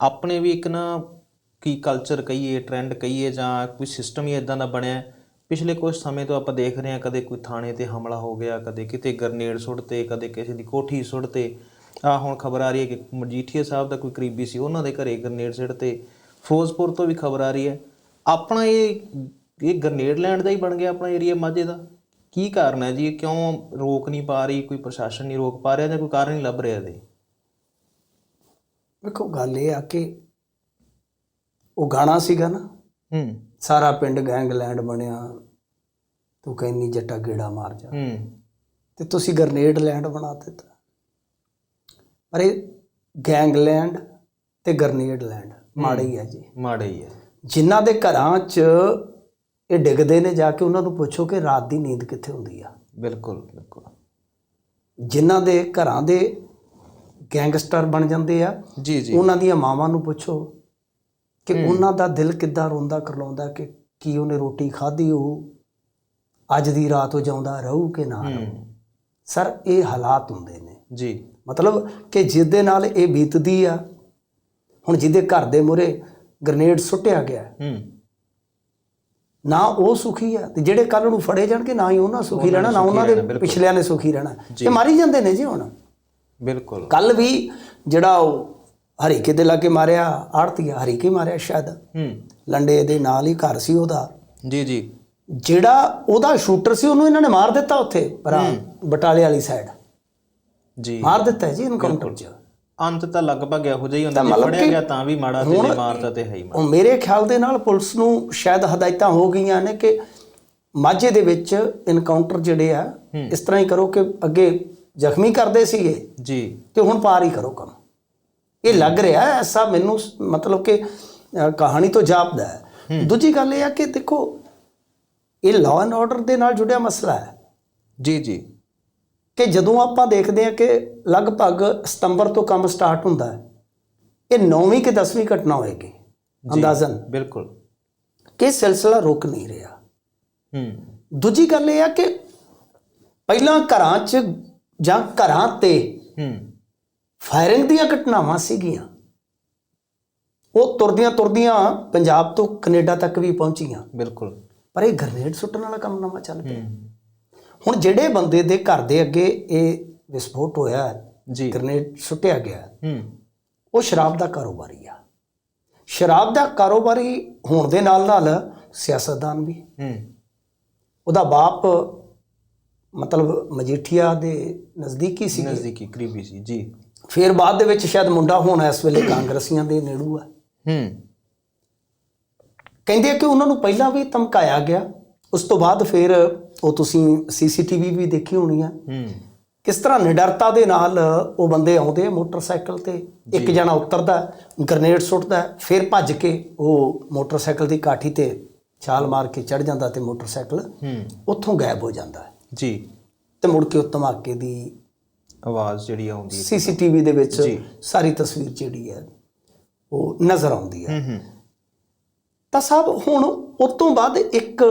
ਆਪਣੇ ਵੀ ਇੱਕ ਨਾ ਕੀ ਕਲਚਰ ਕਹੀਏ ਟ੍ਰੈਂਡ ਕਹੀਏ ਜਾਂ ਕੋਈ ਸਿਸਟਮ ਹੀ ਇਦਾਂ ਦਾ ਬਣਿਆ ਪਿਛਲੇ ਕੁਝ ਸਮੇਂ ਤੋਂ ਆਪਾਂ ਦੇਖ ਰਹੇ ਹਾਂ, ਕਦੇ ਕੋਈ ਥਾਣੇ ਤੇ ਹਮਲਾ ਹੋ ਗਿਆ, ਕਦੇ ਕਿਤੇ ਗਰਨੇਡ ਸੁੱਟਤੇ, ਕਦੇ ਕਿਸੇ ਦੀ ਕੋਠੀ ਸੁੱਟਤੇ। ਆ ਹੁਣ ਖਬਰ ਆ ਰਹੀ ਹੈ ਕਿ ਮਜੀਠੀਆ ਸਾਹਿਬ ਦਾ ਕੋਈ ਕਰੀਬੀ ਸੀ, ਉਹਨਾਂ ਦੇ ਘਰੇ ਗਰਨੇਡ ਸੁੱਟਤੇ। ਫਿਰੋਜ਼ਪੁਰ ਤੋਂ ਵੀ ਖਬਰ ਆ ਰਹੀ ਹੈ। ਆਪਣਾ ਇਹ ਇਹ ਗਰਨੇਡ ਲੈਂਡ ਦਾ ਹੀ ਬਣ ਗਿਆ ਆਪਣਾ ਏਰੀਆ ਮਾਝੇ ਦਾ। ਕੀ ਕਾਰਨ ਹੈ ਜੀ? ਇਹ ਕਿਉਂ ਰੋਕ ਨਹੀਂ ਪਾ ਰਹੀ? ਕੋਈ ਪ੍ਰਸ਼ਾਸਨ ਨਹੀਂ ਰੋਕ ਪਾ ਰਿਹਾ ਜਾਂ ਕੋਈ ਕਾਰਨ ਨਹੀਂ ਲੱਭ ਰਿਹਾ ਇਹਦੇ? ਵੇਖੋ ਗੱਲ ਇਹ ਆ ਕਿ ਉਹ ਗਾਣਾ ਸੀਗਾ ਨਾ ਹੂੰ। ਸਾਰਾ ਪਿੰਡ ਗੈਂਗਲੈਂਡ ਬਣਿਆ ਤੂੰ ਕਹਿੰਨੀ ਜੱਟਾ ਗੇੜਾ ਮਾਰ ਜਾ। ਹੂੰ। ਤੇ ਤੁਸੀਂ ਗ੍ਰਨੇਡ ਲੈਂਡ ਬਣਾ ਦਿੱਤਾ। ਪਰ ਇਹ ਗੈਂਗਲੈਂਡ ਤੇ ਗ੍ਰਨੇਡ ਲੈਂਡ ਮਾੜੇ ਹੀ ਆ ਜੀ। ਮਾੜਾ ਹੀ ਹੈ ਜਿਨ੍ਹਾਂ ਦੇ ਘਰਾਂ 'ਚ ਇਹ ਡਿੱਗਦੇ ਨੇ ਜਾ ਕੇ ਉਹਨਾਂ ਨੂੰ ਪੁੱਛੋ ਕਿ ਰਾਤ ਦੀ ਨੀਂਦ ਕਿੱਥੇ ਹੁੰਦੀ ਆ। ਬਿਲਕੁਲ ਬਿਲਕੁਲ। ਜਿਨ੍ਹਾਂ ਦੇ ਘਰਾਂ ਦੇ ਗੈਂਗਸਟਰ ਬਣ ਜਾਂਦੇ ਆ। ਜੀ ਜੀ। ਉਹਨਾਂ ਦੀਆਂ ਮਾਵਾਂ ਨੂੰ ਪੁੱਛੋ ਕਿ ਉਹਨਾਂ ਦਾ ਦਿਲ ਕਿੱਦਾਂ ਰੋਂਦਾ ਕਰਲਾਉਂਦਾ ਕਿ ਕੀ ਉਹਨੇ ਰੋਟੀ ਖਾਧੀ ਉਹ? ਅੱਜ ਦੀ ਰਾਤ ਉਹ ਜਾਉਂਦਾ ਰਹੂ ਕਿ ਨਾ ਰਹੂ? ਸਰ ਇਹ ਹਾਲਾਤ ਹੁੰਦੇ ਨੇ। ਜੀ। ਮਤਲਬ ਕਿ ਜਿਹਦੇ ਨਾਲ ਇਹ ਬੀਤਦੀ ਆ ਹੁਣ ਜਿਹਦੇ ਘਰ ਦੇ ਮੂਹਰੇ ਗ੍ਰਨੇਡ ਸੁੱਟਿਆ ਗਿਆ। ਹੂੰ। ਨਾ ਉਹ ਸੁਖੀ ਆ ਤੇ ਜਿਹੜੇ ਕੱਲ ਨੂੰ ਫੜੇ ਜਾਣਗੇ ਨਾ ਹੀ ਉਹਨਾਂ ਸੁਖੀ ਰਹਿਣਾ ਨਾ ਉਹਨਾਂ ਦੇ ਪਿਛਲਿਆਂ ਨੇ ਸੁਖੀ ਰਹਿਣਾ। ਤੇ ਮਾਰੀ ਜਾਂਦੇ ਨੇ ਜੀ ਹੁਣ। ਬਿਲਕੁਲ। ਕੱਲ ਵੀ ਜਿਹੜਾ ਉਹ ਹਰੀਕੇ ਦੇ ਲਾਗੇ ਮਾਰਿਆ ਆੜਤੀਆ ਹਰੀਕੇ ਮਾਰਿਆ ਸ਼ਾਇਦ। ਹੂੰ। ਲੰਡੇ ਦੇ ਨਾਲ ਹੀ ਘਰ ਸੀ ਉਹਦਾ। ਜੀ ਜੀ। ਜਿਹੜਾ ਉਹਦਾ ਸ਼ੂਟਰ ਸੀ ਉਹਨੂੰ ਇਹਨਾਂ ਨੇ ਮਾਰ ਦਿੱਤਾ ਉੱਥੇ ਪਰ ਬਟਾਲੇ ਵਾਲੀ ਸਾਈਡ ਜੀ। ਮਾਰ ਦਿੱਤਾ ਜੀ ਇਨਕਾਊਂਟਰ 'ਚ। ਅੰਤ ਤਾਂ ਲਗਭਗ ਇਹੋ ਜਿਹਾ ਹੀ ਹੁੰਦਾ ਜੇ ਫੜਿਆ ਗਿਆ ਤਾਂ ਵੀ ਮਾੜਾ ਤੇ ਜੇ ਮਾਰਦਾ ਤੇ ਹੈ ਹੀ ਮਾੜਾ। ਉਹ ਮੇਰੇ ਖਿਆਲ ਦੇ ਨਾਲ ਪੁਲਿਸ ਨੂੰ ਸ਼ਾਇਦ ਹਦਾਇਤਾਂ ਹੋ ਗਈਆਂ ਨੇ ਕਿ ਮਾਝੇ ਦੇ ਵਿੱਚ ਇਨਕਾਊਂਟਰ ਜਿਹੜੇ ਆ ਇਸ ਤਰ੍ਹਾਂ ਹੀ ਕਰੋ ਕਿ ਅੱਗੇ ਜ਼ਖਮੀ ਕਰਦੇ ਸੀਗੇ ਜੀ। ਤੇ ਹੁਣ ਪਾਰ ਹੀ ਕਰੋ ਕੰਮ। ਇਹ ਲੱਗ ਰਿਹਾ ਹੈ ਐਸਾ ਮੈਨੂੰ ਸ- ਮਤਲਬ ਕਿ ਕਹਾਣੀ ਤੋਂ ਜਾਪਦਾ ਹੈ। ਦੂਜੀ ਗੱਲ ਇਹ ਆ ਕਿ ਦੇਖੋ ਇਹ ਲਾਅ ਐਂਡ ਆਰਡਰ ਦੇ ਨਾਲ ਜੁੜਿਆ ਮਸਲਾ ਹੈ। ਜੀ ਜੀ। ਕਿ ਜਦੋਂ ਆਪਾਂ ਦੇਖਦੇ ਹਾਂ ਕਿ ਲਗਭਗ ਸਤੰਬਰ ਤੋਂ ਕੰਮ ਸਟਾਰਟ ਹੁੰਦਾ ਹੈ ਇਹ 9ਵੀਂ ਕਿ 10ਵੀਂ ਘਟਨਾ ਹੋਏਗੀ ਅੰਦਾਜ਼ਨ। ਬਿਲਕੁਲ। ਕਿ ਇਹ ਸਿਲਸਿਲਾ ਰੁਕ ਨਹੀਂ ਰਿਹਾ। ਹੂੰ। ਦੂਜੀ ਗੱਲ ਇਹ ਆ ਕਿ ਪਹਿਲਾਂ ਘਰਾਂ 'ਚ ਜਾਂ ਘਰਾਂ ਤੇ ਹੂੰ। ਫਾਇਰਿੰਗ ਦੀਆਂ ਘਟਨਾਵਾਂ ਸੀਗੀਆਂ। ਉਹ ਤੁਰਦੀਆਂ ਤੁਰਦੀਆਂ ਪੰਜਾਬ ਤੋਂ ਕੈਨੇਡਾ ਤੱਕ ਵੀ ਪਹੁੰਚੀਆਂ। ਬਿਲਕੁਲ। ਪਰ ਇਹ ਗ੍ਰਨੇਡ ਸੁੱਟਣ ਵਾਲਾ ਕੰਮ ਨਵਾਂ ਚੱਲ ਪਿਆ। ਹੁਣ ਜਿਹੜੇ ਬੰਦੇ ਦੇ ਘਰ ਦੇ ਅੱਗੇ ਇਹ ਵਿਸਫੋਟ ਹੋਇਆ ਜੀ। ਗ੍ਰਨੇਡ ਸੁੱਟਿਆ ਗਿਆ ਹੂੰ। ਉਹ ਸ਼ਰਾਬ ਦਾ ਕਾਰੋਬਾਰੀ ਆ। ਸ਼ਰਾਬ ਦਾ ਕਾਰੋਬਾਰੀ ਹੋਣ ਦੇ ਨਾਲ ਨਾਲ ਸਿਆਸਤਦਾਨ ਵੀ। ਹੂੰ। ਉਹਦਾ ਬਾਪ ਮਤਲਬ ਮਜੀਠੀਆ ਦੇ ਨਜ਼ਦੀਕੀ ਸੀ ਨਜ਼ਦੀਕੀ ਕਰੀਬੀ ਸੀ ਜੀ। ਫਿਰ ਬਾਅਦ ਦੇ ਵਿੱਚ ਸ਼ਾਇਦ ਮੁੰਡਾ ਹੁਣ ਇਸ ਵੇਲੇ ਕਾਂਗਰਸੀਆਂ ਦੇ ਨੇੜੂ ਆ। ਹੂੰ। ਕਹਿੰਦੇ ਕਿ ਉਹਨਾਂ ਨੂੰ ਪਹਿਲਾਂ ਵੀ ਧਮਕਾਇਆ ਗਿਆ ਉਸ ਤੋਂ ਬਾਅਦ ਫਿਰ ਉਹ ਤੁਸੀਂ ਸੀਸੀਟੀਵੀ ਵੀ ਦੇਖੀ ਹੋਣੀ ਆ। ਹੂੰ। ਕਿਸ ਤਰ੍ਹਾਂ ਨਿਡਰਤਾ ਦੇ ਨਾਲ ਉਹ ਬੰਦੇ ਆਉਂਦੇ ਆ ਮੋਟਰਸਾਈਕਲ ਤੇ ਇੱਕ ਜਣਾ ਉਤਰਦਾ ਗ੍ਰਨੇਡ ਸੁੱਟਦਾ ਫਿਰ ਭੱਜ ਕੇ ਉਹ ਮੋਟਰਸਾਈਕਲ ਦੀ ਕਾਠੀ ਤੇ ਛਾਲ ਮਾਰ ਕੇ ਚੜ ਜਾਂਦਾ ਤੇ ਮੋਟਰਸਾਈਕਲ ਹੂੰ। ਉੱਥੋਂ ਗਾਇਬ ਹੋ ਜਾਂਦਾ। ਜੀ। ਤੇ ਮੁੜ ਕੇ ਉਹ ਧਮਾਕੇ ਦੀ ਆਵਾਜ਼ ਜਿਹੜੀ ਆਉਂਦੀ ਹੈ। ਸੀਸੀਟੀਵੀ ਦੇ ਵਿੱਚ। ਸਾਰੀ ਤਸਵੀਰ ਜਿਹੜੀ ਹੈ ਉਹ ਨਜ਼ਰ ਆਉਂਦੀ ਹੈ। ਤਾਂ ਸਾਹਿਬ ਹੁਣ ਉਸ ਤੋਂ ਬਾਅਦ ਇੱਕ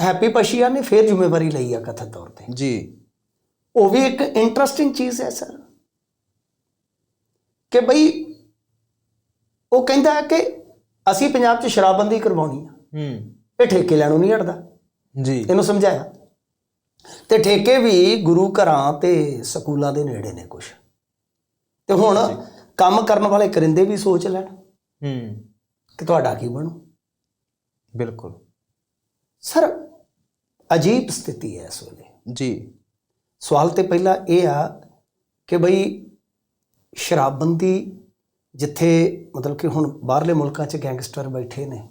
ਹੈਪੀ ਪਸ਼ੀਆ ਨੇ ਫੇਰ ਜ਼ਿੰਮੇਵਾਰੀ ਲਈ ਆ ਕਥਿਤ ਤੌਰ ਤੇ। ਜੀ। ਉਹ ਵੀ ਇੱਕ ਇੰਟਰਸਟਿੰਗ ਚੀਜ਼ ਹੈ ਸਰ ਕਿ ਬਈ ਉਹ ਕਹਿੰਦਾ ਹੈ ਕਿ ਅਸੀਂ ਪੰਜਾਬ 'ਚ ਸ਼ਰਾਬਬੰਦੀ ਕਰਵਾਉਣੀ ਆ। ਹੂੰ। ਇਹ ਠੇਕੇ ਲੈਣੋਂ ਨਹੀਂ ਹਟਦਾ। ਜੀ। ਇਹਨੂੰ ਸਮਝਾਇਆ। ਤੇ ਠੇਕੇ ਵੀ ਗੁਰੂ ਘਰਾਂ ਤੇ ਸਕੂਲਾਂ ਦੇ ਨੇੜੇ ਨੇ ਕੁਝ ਤੇ ਹੁਣ ਕੰਮ ਕਰਨ ਵਾਲੇ ਕਰਿੰਦੇ ਵੀ ਸੋਚ ਲੈਣ। ਹੂੰ। ਕਿ ਤੁਹਾਡਾ ਕੀ ਬਣੂ? ਬਿਲਕੁਲ। ਸਰ ਅਜੀਬ ਸਥਿਤੀ ਹੈ ਇਸ ਵੇਲੇ। ਜੀ। ਸਵਾਲ ਤੇ ਪਹਿਲਾ ਇਹ ਆ ਕਿ ਬਈ ਸ਼ਰਾਬਬੰਦੀ ਜਿੱਥੇ ਮਤਲਬ ਕਿ ਹੁਣ ਬਾਹਰਲੇ ਮੁਲਕਾਂ 'ਚ ਗੈਂਗਸਟਰ ਬੈਠੇ ਨੇ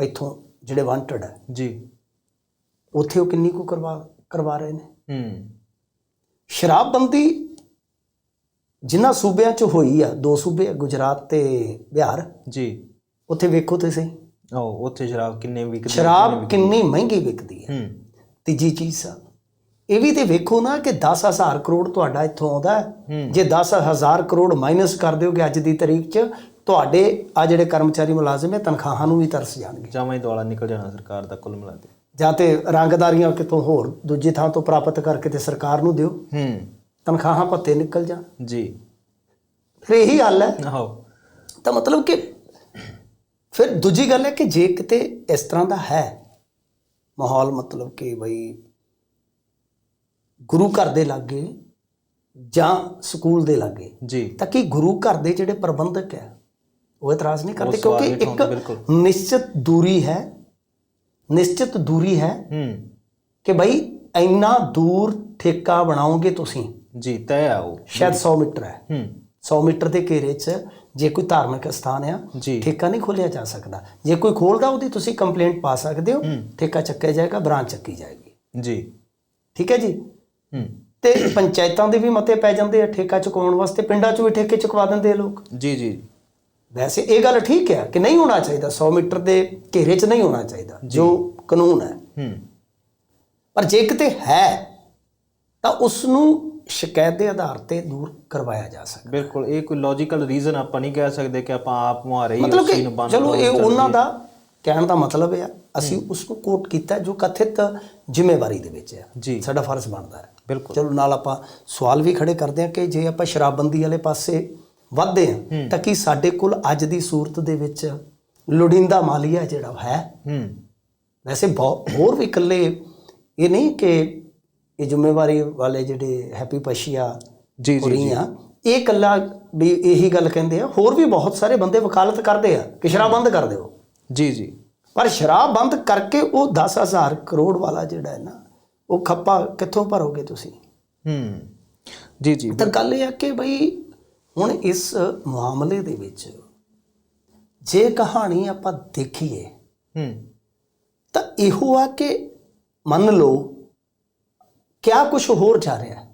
ਇੱਥੋਂ ਜਿਹੜੇ ਵਾਂਟਡ ਹੈ ਜੀ। ਉੱਥੇ ਉਹ ਕਿੰਨੀ ਕੁ ਕਰਵਾ ਕਰਵਾ ਰਹੇ ਨੇ। ਹੂੰ। ਸ਼ਰਾਬਬੰਦੀ ਜਿਨ੍ਹਾਂ ਸੂਬਿਆਂ 'ਚ ਹੋਈ ਆ ਦੋ ਸੂਬੇ ਆ, ਗੁਜਰਾਤ ਤੇ ਬਿਹਾਰ। ਜੀ। ਉੱਥੇ ਵੇਖੋ ਤੇ ਸਹੀ। ਉਹ ਉੱਥੇ ਸ਼ਰਾਬ ਕਿੰਨੇ ਵਿਕਦੀ ਸ਼ਰਾਬ ਕਿੰਨੀ ਮਹਿੰਗੀ ਵਿਕਦੀ ਹੈ ਹੂੰ। ਤੀਜੀ ਚੀਜ਼ ਇਹ ਵੀ ਤੇ ਵੇਖੋ ਨਾ ਕਿ 10000 ਕਰੋੜ ਤੁਹਾਡਾ ਇੱਥੋਂ ਆਉਂਦਾ। ਜੇ 10000 ਕਰੋੜ ਮਾਈਨਸ ਕਰ ਦਿਓਗੇ ਅੱਜ ਦੀ ਤਾਰੀਖ 'ਚ ਤੁਹਾਡੇ ਆ ਜਿਹੜੇ ਕਰਮਚਾਰੀ ਮੁਲਾਜ਼ਮ ਹੈ ਤਨਖਾਹਾਂ ਨੂੰ ਵੀ ਤਰਸ ਜਾਣਗੇ। ਜਾਵਾਂ ਹੀ ਦੁਆਲਾ ਨਿਕਲ ਜਾਣਾ ਸਰਕਾਰ ਦਾ ਕੁੱਲ ਮਿਲਾ ਕੇ। ਜਾਂ ਤੇ ਰੰਗਦਾਰੀਆਂ ਕਿਤੋਂ ਹੋਰ ਦੂਜੀ ਥਾਂ ਤੋਂ ਪ੍ਰਾਪਤ ਕਰਕੇ ਤੇ ਸਰਕਾਰ ਨੂੰ ਦਿਓ। ਹੂੰ। ਤਨਖਾਹਾਂ ਭੱਤੇ ਨਿਕਲ ਜਾਣ। ਜੀ। ਫਿਰ ਇਹੀ ਹੱਲ ਹੈ। ਆਹੋ। ਤਾਂ ਮਤਲਬ ਕਿ ਫਿਰ ਦੂਜੀ ਗੱਲ ਹੈ ਕਿ ਜੇ ਕਿਤੇ ਇਸ ਤਰ੍ਹਾਂ ਦਾ ਹੈ ਮਾਹੌਲ ਮਤਲਬ ਕਿ ਬਈ ਗੁਰੂ ਘਰ ਦੇ ਲਾਗੇ ਜਾਂ ਸਕੂਲ ਦੇ ਲਾਗੇ ਜੀ। ਤਾਂ ਕਿ ਗੁਰੂ ਘਰ ਦੇ ਜਿਹੜੇ ਪ੍ਰਬੰਧਕ ਹੈ ਉਹ ਇਤਰਾਜ਼ ਨਹੀਂ ਕਰਦੇ ਕਿਉਂਕਿ ਇੱਕ। ਨਿਸ਼ਚਿਤ ਦੂਰੀ ਹੈ ਨਿਸ਼ਚਿਤ ਦੂਰੀ ਹੈ ਹੂੰ। ਕਿ ਬਈ ਇੰਨਾ ਦੂਰ ਠੇਕਾ ਬਣਾਓਗੇ ਤੁਸੀਂ। ਜੀ ਤੈਅ ਆ ਉਹ। ਸ਼ਾਇਦ 100 ਮੀਟਰ ਹੈ। ਹੂੰ। 100 ਮੀਟਰ ਦੇ ਘੇਰੇ 'ਚ ਜੇ ਕੋਈ ਧਾਰਮਿਕ ਸਥਾਨ ਆ ਠੇਕਾ ਨਹੀਂ ਖੋਲਿਆ ਜਾ ਸਕਦਾ। ਜੇ ਕੋਈ ਖੋਲਦਾ ਉਹਦੀ ਤੁਸੀਂ ਕੰਪਲੇਂਟ ਪਾ ਸਕਦੇ ਹੋ। ਠੇਕਾ ਚੱਕਿਆ ਜਾਏਗਾ ਬ੍ਰਾਂਚ ਚੱਕੀ ਜਾਏਗੀ। ਜੀ। ਠੀਕ ਹੈ ਜੀ? ਹੂੰ। ਤੇ ਪੰਚਾਇਤਾਂ ਦੇ ਵੀ ਮਤੇ ਪੈ ਜਾਂਦੇ ਆ ਠੇਕਾ ਚੁਕਾਉਣ ਵਾਸਤੇ। ਪਿੰਡਾਂ 'ਚ ਵੀ ਠੇਕੇ ਚੁਕਵਾ ਦਿੰਦੇ ਆ ਲੋਕ। ਜੀ ਜੀ। ਵੈਸੇ ਇਹ ਗੱਲ ਠੀਕ ਹੈ ਕਿ ਨਹੀਂ ਹੋਣਾ ਚਾਹੀਦਾ 100 ਮੀਟਰ ਦੇ ਘੇਰੇ 'ਚ ਨਹੀਂ ਹੋਣਾ ਚਾਹੀਦਾ ਜੋ। ਕਾਨੂੰਨ ਹੈ। ਹੂੰ। ਪਰ ਜੇ ਕਿਤੇ ਹੈ ਤਾਂ ਉਸ ਨੂੰ ਸ਼ਿਕਾਇਤ ਦੇ ਆਧਾਰ ਤੇ ਦੂਰ ਕਰਵਾਇਆ ਜਾ ਸਕਦਾ। ਬਿਲਕੁਲ ਇਹ ਕੋਈ ਲੌਜੀਕਲ ਰੀਜ਼ਨ ਆਪਾਂ ਨਹੀਂ ਕਹਿ ਸਕਦੇ ਕਿ ਆਪਾਂ ਆਪ ਮੁਹਾਰੇ ਹੀ ਮਤਲਬ ਉਸ ਨੂੰ ਕਿ ਬੰਦ ਚਲੋ ਇਹ ਉਹਨਾਂ ਦਾ ਕਹਿਣ ਦਾ ਮਤਲਬ ਹੈ ਅਸੀਂ ਉਸ ਨੂੰ ਕੋਟ ਕੀਤਾ ਜੋ ਕਥਿਤ ਜ਼ਿੰਮੇਵਾਰੀ ਦੇ ਵਿੱਚ ਹੈ। ਜੀ। ਸਾਡਾ ਫਰਜ਼ ਬਣਦਾ ਹੈ। ਬਿਲਕੁਲ। ਚਲੋ ਨਾਲ ਆਪਾਂ ਸਵਾਲ ਵੀ ਖੜੇ ਕਰਦੇ ਹਾਂ ਕਿ ਜੇ ਆਪਾਂ ਸ਼ਰਾਬਬੰਦੀ ਵਾਲੇ ਪਾਸੇ ਵੱਧਦੇ ਹਾਂ। ਤਾਂ ਕੀ ਸਾਡੇ ਕੋਲ ਅੱਜ ਦੀ ਸੂਰਤ ਦੇ ਵਿੱਚ ਲੋੜੀਂਦਾ ਮਾਲੀਆ ਜਿਹੜਾ ਹੈ? ਹੂੰ। ਵੈਸੇ ਹੋਰ ਵੀ ਇਕੱਲੇ ਇਹ ਨਹੀਂ ਕਿ ਇਹ ਜ਼ਿੰਮੇਵਾਰੀ ਵਾਲੇ ਜਿਹੜੇ ਹੈਪੀ ਪਸ਼ੀਆ ਜੀ ਜੀ ਇਹ ਇਕੱਲਾ ਵੀ ਇਹੀ ਗੱਲ ਕਹਿੰਦੇ ਆ ਹੋਰ ਵੀ ਬਹੁਤ ਸਾਰੇ ਬੰਦੇ ਵਕਾਲਤ ਕਰਦੇ ਆ ਕਿ ਸ਼ਰਾਬ ਬੰਦ ਕਰ ਦਿਓ। ਜੀ ਜੀ। ਪਰ ਸ਼ਰਾਬ ਬੰਦ ਕਰਕੇ ਉਹ 10000 ਕਰੋੜ ਵਾਲਾ ਜਿਹੜਾ ਹੈ ਨਾ ਉਹ ਖੱਪਾ ਕਿੱਥੋਂ ਭਰੋਗੇ ਤੁਸੀਂ? ਹੂੰ। ਜੀ ਜੀ। ਤਾਂ ਗੱਲ ਇਹ ਆ ਕਿ ਬਈ ਹੁਣ ਇਸ ਮਾਮਲੇ ਦੇ ਵਿੱਚ ਜੇ ਕਹਾਣੀ ਆਪਾਂ ਦੇਖੀਏ ਹੂੰ। ਤਾਂ ਇਹੋ ਆ ਕਿ ਮੰਨ ਲਓ ਕਿਆ ਕੁਝ ਹੋਰ ਜਾ ਰਿਹਾ।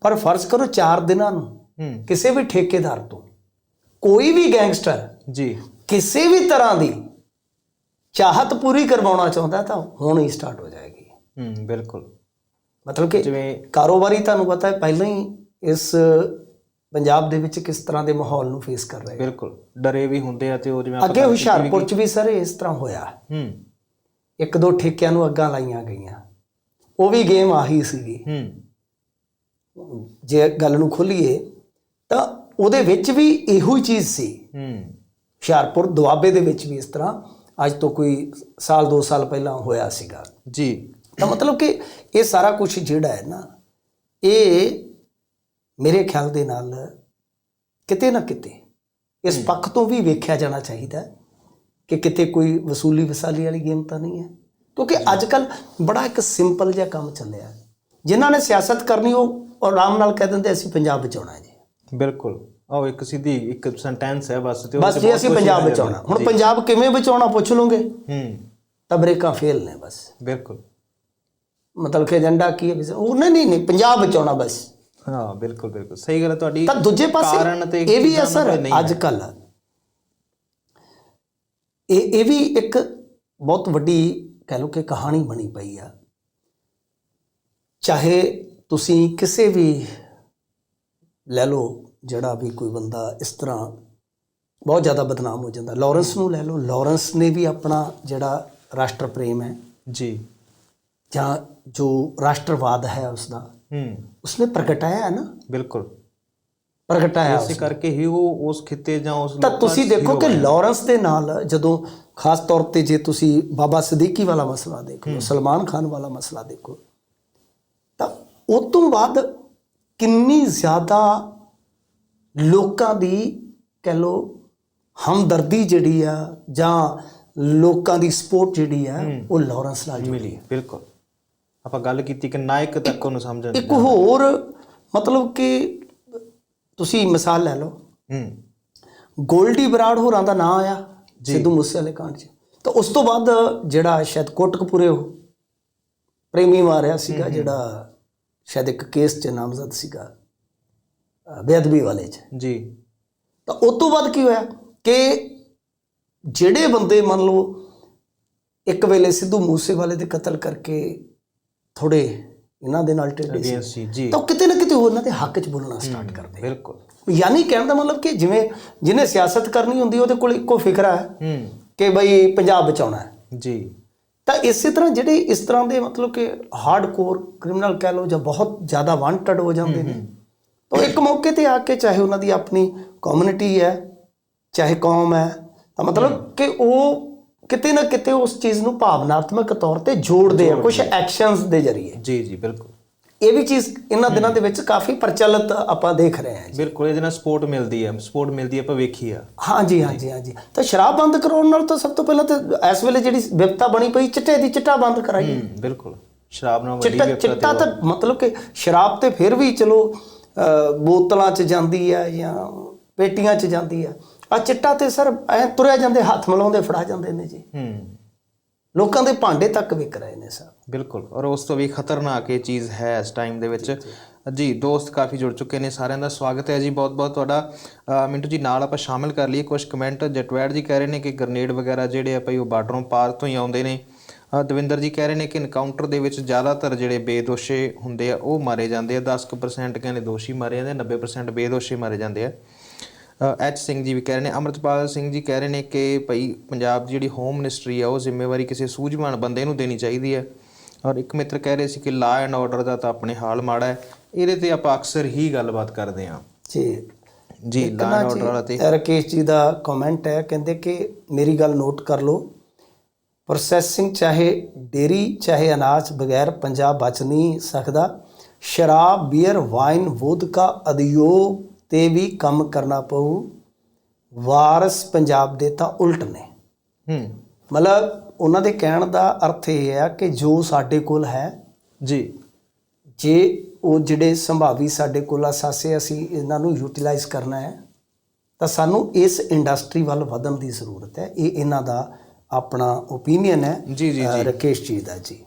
ਪਰ ਫਰਜ਼ ਕਰੋ 4 ਦਿਨਾਂ ਨੂੰ ਕਿਸੇ ਵੀ ਠੇਕੇਦਾਰ ਤੋਂ ਕੋਈ ਵੀ ਗੈਂਗਸਟਰ ਜੀ। ਕਿਸੇ ਵੀ ਤਰ੍ਹਾਂ ਦੀ ਚਾਹਤ ਪੂਰੀ ਕਰਵਾਉਣਾ ਚਾਹੁੰਦਾ ਤਾਂ ਹੁਣ ਹੀ ਸਟਾਰਟ ਹੋ ਜਾਏਗੀ। ਹੂੰ ਬਿਲਕੁਲ। ਮਤਲਬ ਕਿ ਜਿਵੇਂ ਕਾਰੋਬਾਰੀ ਤੁਹਾਨੂੰ ਪਤਾ ਹੈ ਪਹਿਲਾਂ ਹੀ ਇਸ ਪੰਜਾਬ ਦੇ ਵਿੱਚ ਕਿਸ ਤਰ੍ਹਾਂ ਦੇ ਮਾਹੌਲ ਨੂੰ ਫੇਸ ਕਰ ਰਹੇ। ਬਿਲਕੁਲ। ਡਰੇ ਵੀ ਹੁੰਦੇ ਆ ਤੇ ਉਹ ਜਿਵੇਂ ਅੱਗੇ ਹੁਸ਼ਿਆਰਪੁਰ ਚ ਵੀ ਸਰ ਇਸ ਤਰ੍ਹਾਂ ਹੋਇਆ। ਹੂੰ। ਇੱਕ ਦੋ ਠੇਕਿਆਂ ਨੂੰ ਅੱਗਾਂ ਲਾਈਆਂ ਗਈਆਂ। ਉਹ ਵੀ ਗੇਮ ਆਹੀ ਸੀਗੀ। ਹੂੰ। ਜੇ ਗੱਲ ਨੂੰ ਖੋਲੀਏ ਤਾਂ ਉਹਦੇ ਵਿੱਚ ਵੀ ਇਹੋ ਹੀ ਚੀਜ਼ ਸੀ। ਹੂੰ। ਹੁਸ਼ਿਆਰਪੁਰ ਦੁਆਬੇ ਦੇ ਵਿੱਚ ਵੀ ਇਸ ਤਰ੍ਹਾਂ ਅੱਜ ਤੋਂ ਕੋਈ ਸਾਲ 2 ਸਾਲ ਪਹਿਲਾਂ ਹੋਇਆ ਸੀਗਾ। ਜੀ। ਤਾਂ ਮਤਲਬ ਕਿ ਇਹ ਸਾਰਾ ਕੁਝ ਜਿਹੜਾ ਹੈ ਨਾ ਇਹ ਮੇਰੇ ਖਿਆਲ ਦੇ ਨਾਲ ਕਿਤੇ ਨਾ ਕਿਤੇ ਇਸ ਪੱਖ ਤੋਂ ਵੀ ਵੇਖਿਆ ਜਾਣਾ ਚਾਹੀਦਾ ਕਿ ਕਿਤੇ ਕੋਈ ਵਸੂਲੀ ਵਸਾਲੀ ਵਾਲੀ ਗੇਮ ਤਾਂ ਨਹੀਂ ਹੈ। ਕਿਉਂਕਿ ਅੱਜ ਕੱਲ ਬੜਾ ਇੱਕ ਸਿੰਪਲ ਜਿਹਾ ਕੰਮ ਚੱਲਿਆ। ਜਿਨ੍ਹਾਂ ਨੇ ਸਿਆਸਤ ਕਰਨੀ ਉਹ ਆਰਾਮ ਨਾਲ ਕਹਿ ਦਿੰਦੇ ਅਸੀਂ ਪੰਜਾਬ ਬਚਾਉਣਾ ਜੀ। ਬਿਲਕੁਲ। ਆਓ ਇੱਕ ਸਿੱਧੀ ਇੱਕ ਸੈਂਟੈਂਸ ਹੈ ਬਸ ਤੇ ਬਸ ਜੀ ਅਸੀਂ ਪੰਜਾਬ। ਬਚਾਉਣਾ। ਹੁਣ ਪੰਜਾਬ ਕਿਵੇਂ ਬਚਾਉਣਾ ਪੁੱਛ ਲਓਗੇ? ਹੂੰ। ਤਾਂ ਬ੍ਰੇਕਾਂ ਫੇਲ ਨੇ ਬਸ। ਬਿਲਕੁਲ। ਮਤਲਬ ਕਿ ਏਜੰਡਾ ਕੀ ਹੈ? ਉਹ ਨਹੀਂ ਨਹੀਂ ਪੰਜਾਬ ਬਚਾਉਣਾ ਬਸ। ਹਾਂ ਬਿਲਕੁਲ ਬਿਲਕੁਲ। ਸਹੀ ਗੱਲ ਹੈ ਤੁਹਾਡੀ ਤਾਂ ਦੂਜੇ ਪਾਸੇ ਕਾਰਨ ਤੇ ਇਹ ਵੀ ਅਸਰ ਅੱਜ ਕੱਲ ਇਹ ਇਹ ਵੀ ਇੱਕ ਬਹੁਤ ਵੱਡੀ ਕਹਿ ਲਓ ਕਿ ਕਹਾਣੀ ਬਣੀ ਪਈ ਆ। ਚਾਹੇ ਤੁਸੀਂ ਕਿਸੇ ਵੀ ਲੈ ਲਓ ਜਿਹੜਾ ਵੀ ਕੋਈ ਬੰਦਾ ਇਸ ਤਰ੍ਹਾਂ ਬਹੁਤ ਜ਼ਿਆਦਾ ਬਦਨਾਮ ਹੋ ਜਾਂਦਾ। ਲਾਰੈਂਸ ਨੂੰ ਲੈ ਲਓ। ਲਾਰੈਂਸ ਨੇ ਵੀ ਆਪਣਾ ਜਿਹੜਾ ਰਾਸ਼ਟਰ ਪ੍ਰੇਮ ਹੈ ਜੀ। ਜਾਂ ਜੋ ਰਾਸ਼ਟਰਵਾਦ ਹੈ ਉਸ ਦਾ ਹੂੰ। ਉਸਨੇ ਪ੍ਰਗਟਾਇਆ ਹੈ ਨਾ? ਬਿਲਕੁਲ। ਪ੍ਰਗਟਾਇਆ ਇਸੇ ਕਰਕੇ ਹੀ ਉਹ ਉਸ ਖਿੱਤੇ ਜਾਂ ਉਸ ਤਾਂ ਤੁਸੀਂ ਦੇਖੋ ਕਿ। ਲਾਰੈਂਸ ਦੇ ਨਾਲ ਜਦੋਂ ਖਾਸ ਤੌਰ ਤੇ ਜੇ ਤੁਸੀਂ ਬਾਬਾ ਸਦੀਕੀ ਵਾਲਾ ਮਸਲਾ ਦੇਖ ਸਲਮਾਨ ਖਾਨ ਵਾਲਾ ਮਸਲਾ ਦੇਖੋ ਤਾਂ ਉਸ ਤੋਂ ਬਾਅਦ ਕਿੰਨੀ ਜ਼ਿਆਦਾ ਲੋਕਾਂ ਦੀ ਕਹਿ ਲਓ ਹਮਦਰਦੀ ਜਿਹੜੀ ਆ ਜਾਂ ਲੋਕਾਂ ਦੀ ਸਪੋਰਟ ਜਿਹੜੀ ਆ ਉਹ ਲਾਰੈਂਸ ਨਾਲ ਮਿਲੀ ਬਿਲਕੁਲ। ਆਪਾਂ ਗੱਲ ਕੀਤੀ ਕਿ ਨਾਇਕ ਤੱਕ ਉਹਨੂੰ ਸਮਝਣ ਇੱਕ ਹੋਰ ਮਤਲਬ ਕਿ ਤੁਸੀਂ ਮਿਸਾਲ ਲੈ ਲਓ। ਹੂੰ। ਗੋਲਡੀ ਬਰਾੜ ਹੋਰਾਂ ਦਾ ਨਾਂ ਆਇਆ ਸਿੱਧੂ ਮੂਸੇ ਵਾਲੇ ਕਾਂਡ 'ਚ। ਤਾਂ ਉਸ ਤੋਂ ਬਾਅਦ ਜਿਹੜਾ ਸ਼ਾਇਦ ਕੋਟਕਪੂਰੇ ਉਹ ਪ੍ਰੇਮੀ ਮਾਰਿਆ ਸੀਗਾ ਜਿਹੜਾ ਸ਼ਾਇਦ ਇੱਕ ਕੇਸ 'ਚ ਨਾਮਜ਼ਦ ਸੀਗਾ ਬੇਅਦਬੀ ਵਾਲੇ 'ਚ। ਜੀ। ਤਾਂ ਉਸ ਤੋਂ ਬਾਅਦ ਕੀ ਹੋਇਆ ਕਿ ਜਿਹੜੇ ਬੰਦੇ ਮੰਨ ਲਓ ਇੱਕ ਵੇਲੇ ਸਿੱਧੂ ਮੂਸੇ ਵਾਲੇ ਦੇ ਕਤਲ ਕਰਕੇ ਥੋੜੇ ਇਹਨਾਂ ਦੇ ਨਾਲ ਟੇਢੇ ਸੀ। ਜੀ। ਤਾਂ ਉਹ ਕਿਤੇ ਨਾ ਕਿਤੇ ਉਹਨਾਂ ਦੇ ਹੱਕ 'ਚ ਬੋਲਣਾ ਸਟਾਰਟ ਕਰਦੇ। ਬਿਲਕੁਲ। ਯਾਨੀ ਕਹਿਣ ਦਾ ਮਤਲਬ ਕਿ ਜਿਵੇਂ ਜਿਹਨੇ ਸਿਆਸਤ ਕਰਨੀ ਹੁੰਦੀ ਉਹਦੇ ਕੋਲ ਇੱਕੋ ਫਿਕਰਾ ਹੈ ਹੂੰ। ਕਿ ਬਈ ਪੰਜਾਬ ਬਚਾਉਣਾ ਹੈ। ਜੀ। ਤਾਂ ਇਸੇ ਤਰ੍ਹਾਂ ਜਿਹੜੇ ਇਸ ਤਰ੍ਹਾਂ ਦੇ ਮਤਲਬ ਕਿ ਹਾਰਡਕੋਰ ਕ੍ਰਿਮੀਨਲ ਕਹਿ ਲਓ ਜਾਂ ਬਹੁਤ ਜ਼ਿਆਦਾ ਵਾਂਟਡ ਹੋ ਜਾਂਦੇ ਨੇ ਤਾਂ ਇੱਕ ਮੌਕੇ ਤੇ ਆ ਕੇ ਚਾਹੇ ਉਹਨਾਂ ਦੀ ਆਪਣੀ ਕਮਿਊਨਿਟੀ ਹੈ ਚਾਹੇ ਕੌਮ ਹੈ ਤਾਂ ਮਤਲਬ ਕਿ ਉਹ ਕਿਤੇ ਨਾ ਕਿਤੇ ਉਸ ਚੀਜ਼ ਨੂੰ ਭਾਵਨਾਤਮਕ ਤੌਰ ਤੇ ਜੋੜਦੇ ਆ ਕੁਝ ਐਕਸ਼ਨਸ ਦੇ ਜ਼ਰੀਏ। ਜੀ ਜੀ ਬਿਲਕੁਲ। ਇਹ ਵੀ ਚੀਜ਼ ਇਹਨਾਂ ਦਿਨਾਂ ਦੇ ਵਿੱਚ ਕਾਫੀ ਪ੍ਰਚਲਿਤ ਆਪਾਂ ਦੇਖ ਰਹੇ ਹਾਂ ਜੀ। ਬਿਲਕੁਲ ਇਹਦੇ ਨਾਲ ਸਪੋਰਟ ਮਿਲਦੀ ਹੈ ਸਪੋਰਟ ਮਿਲਦੀ ਹੈ ਆਪਾਂ ਵੇਖੀ ਆ। ਹਾਂਜੀ ਹਾਂਜੀ ਹਾਂਜੀ। ਤਾਂ ਸ਼ਰਾਬ ਬੰਦ ਕਰਾਉਣ ਨਾਲ ਤਾਂ ਸਭ ਤੋਂ ਪਹਿਲਾਂ ਤਾਂ ਇਸ ਵੇਲੇ ਜਿਹੜੀ ਵਿਪਤਾ ਬਣੀ ਪਈ ਚਿੱਟੇ ਦੀ ਚਿੱਟਾ ਬੰਦ ਕਰਾਈਏ ਹੂੰ ਬਿਲਕੁਲ। ਸ਼ਰਾਬ ਨਾਲ ਵੱਡੀ ਚਿੱਟਾ ਵਿਪਤਾ ਚਿੱਟਾ ਤਾਂ ਮਤਲਬ ਕਿ ਸ਼ਰਾਬ ਤੇ ਫਿਰ ਵੀ ਚਲੋ ਬੋਤਲਾਂ 'ਚ ਜਾਂਦੀ ਹੈ ਜਾਂ ਪੇਟੀਆਂ 'ਚ ਜਾਂਦੀ ਹੈ ਆ ਚਿੱਟਾ ਤੇ ਸਰ ਐ ਤੁਰਿਆ ਜਾਂਦੇ ਹੱਥ ਮਿਲਾਉਂਦੇ ਫੜਾ ਜਾਂਦੇ ਨੇ ਜੀ। ਹੂੰ। ਲੋਕਾਂ ਦੇ ਭਾਂਡੇ ਤੱਕ ਵਿਕ ਰਹੇ ਨੇ ਸਰ। ਬਿਲਕੁਲ ਔਰ ਉਸ ਤੋਂ ਵੀ ਖਤਰਨਾਕ ਇਹ ਚੀਜ਼ ਹੈ ਇਸ ਟਾਈਮ ਦੇ ਵਿੱਚ। ਜੀ ਦੋਸਤ ਕਾਫੀ ਜੁੜ ਚੁੱਕੇ ਨੇ ਸਾਰਿਆਂ ਦਾ ਸਵਾਗਤ ਹੈ ਜੀ ਬਹੁਤ ਬਹੁਤ ਤੁਹਾਡਾ ਮਿੰਟੂ ਜੀ ਨਾਲ ਆਪਾਂ ਸ਼ਾਮਿਲ ਕਰ ਲਈਏ ਕੁਝ ਕਮੈਂਟ ਜਟਵੈੜ ਜੀ ਕਹਿ ਰਹੇ ਨੇ ਕਿ ਗ੍ਰਨੇਡ ਵਗੈਰਾ ਜਿਹੜੇ ਆ ਭਈ ਉਹ ਬਾਰਡਰੋਂ ਪਾਰ ਤੋਂ ਹੀ ਆਉਂਦੇ ਨੇ। ਦਵਿੰਦਰ ਜੀ ਕਹਿ ਰਹੇ ਨੇ ਕਿ ਐਨਕਾਊਂਟਰ ਦੇ ਵਿੱਚ ਜ਼ਿਆਦਾਤਰ ਜਿਹੜੇ ਬੇਦੋਸ਼ੇ ਹੁੰਦੇ ਆ ਉਹ ਮਾਰੇ ਜਾਂਦੇ ਆ। 10% ਕਹਿੰਦੇ ਦੋਸ਼ੀ ਮਾਰੇ ਜਾਂਦੇ ਆ 90% ਬੇਦੋਸ਼ੇ ਮਾਰੇ ਜਾਂਦੇ ਆ। ਐਚ ਸਿੰਘ ਜੀ ਵੀ ਕਹਿ ਰਹੇ ਨੇ ਅਮਰਤਪਾਲ ਸਿੰਘ ਜੀ ਕਹਿ ਰਹੇ ਨੇ ਕਿ ਭਈ ਪੰਜਾਬ ਦੀ ਜਿਹੜੀ ਹੋਮ ਮਿਨਿਸਟਰੀ ਆ ਉਹ ਜ਼ਿੰਮੇਵਾਰੀ ਕਿਸੇ ਸੂਝਵਾਨ ਬੰਦੇ ਨੂੰ ਦੇਣੀ ਚਾਹੀਦੀ ਹੈ। ਔਰ ਇੱਕ ਮਿੱਤਰ ਕਹਿ ਰਹੇ ਸੀ ਕਿ ਲਾ ਐਂਡ ਆਰਡਰ ਦਾ ਤਾਂ ਆਪਣੇ ਹਾਲ ਮਾੜਾ ਹੈ ਇਹਦੇ ਤੇ ਆਪਾਂ ਅਕਸਰ ਹੀ ਗੱਲਬਾਤ ਕਰਦੇ ਹਾਂ। ਜੀ। ਜੀ ਲਾ ਐਂਡ ਆਰਡਰ ਵਾਲਾ ਤੇ ਰਕੇਸ਼ ਜੀ ਦਾ ਕਮੈਂਟ ਹੈ ਕਹਿੰਦੇ ਕਿ ਮੇਰੀ ਗੱਲ ਨੋਟ ਕਰ ਲਓ। ਪ੍ਰੋਸੈਸਿੰਗ ਚਾਹੇ ਡੇਰੀ ਚਾਹੇ ਅਨਾਜ ਬਗੈਰ ਪੰਜਾਬ ਬਚ ਨਹੀਂ ਸਕਦਾ। ਸ਼ਰਾਬ ਬੀਅਰ ਵਾਈਨ ਵੋਦਕਾ ਉਦਯੋਗ ਤੇ ਵੀ ਕੰਮ ਕਰਨਾ ਪਊ। ਵਾਰਸ ਪੰਜਾਬ ਦੇ ਤਾਂ ਉਲਟ ਨੇ। ਹੂੰ। ਮਤਲਬ ਉਹਨਾਂ ਦੇ ਕਹਿਣ ਦਾ ਅਰਥ ਇਹ ਹੈ ਕਿ ਜੋ ਸਾਡੇ ਕੋਲ ਹੈ ਜੀ। ਜੇ ਉਹ ਜਿਹੜੇ ਸੰਭਾਵੀ ਸਾਡੇ ਕੋਲ ਅਸਾਸੇ ਅਸੀਂ ਇਹਨਾਂ ਨੂੰ ਯੂਟਿਲਾਈਜ਼ ਕਰਨਾ ਹੈ ਤਾਂ ਸਾਨੂੰ ਇਸ ਇੰਡਸਟਰੀ ਵੱਲ ਵਧਣ ਦੀ ਜ਼ਰੂਰਤ ਹੈ। ਇਹ ਇਹਨਾਂ ਦਾ ਆਪਣਾ ਓਪੀਨੀਅਨ ਹੈ ਜੀ ਜੀ ਅ, ਰਕੇਸ਼ ਜੀ ਦਾ ਜੀ।